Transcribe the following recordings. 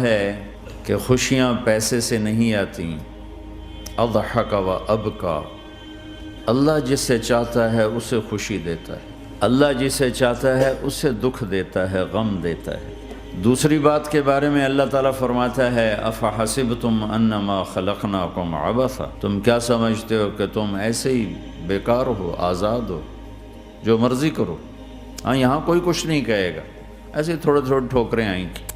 ہے کہ خوشیاں پیسے سے نہیں آتی اضحک و اب کا اللہ جس سے چاہتا ہے اسے خوشی دیتا ہے۔ اللہ جسے چاہتا ہے اسے دکھ دیتا ہے، غم دیتا ہے۔ دوسری بات کے بارے میں اللہ تعالیٰ فرماتا ہے افحسب تم انما خلقنا کم عبثا۔ تم کیا سمجھتے ہو کہ تم ایسے ہی بیکار ہو، آزاد ہو؟ جو مرضی کرو۔ ہاں یہاں کوئی کچھ نہیں کہے گا۔ ایسے تھوڑے تھوڑے ٹھوکریں آئیں گی۔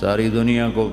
ساری دنیا کو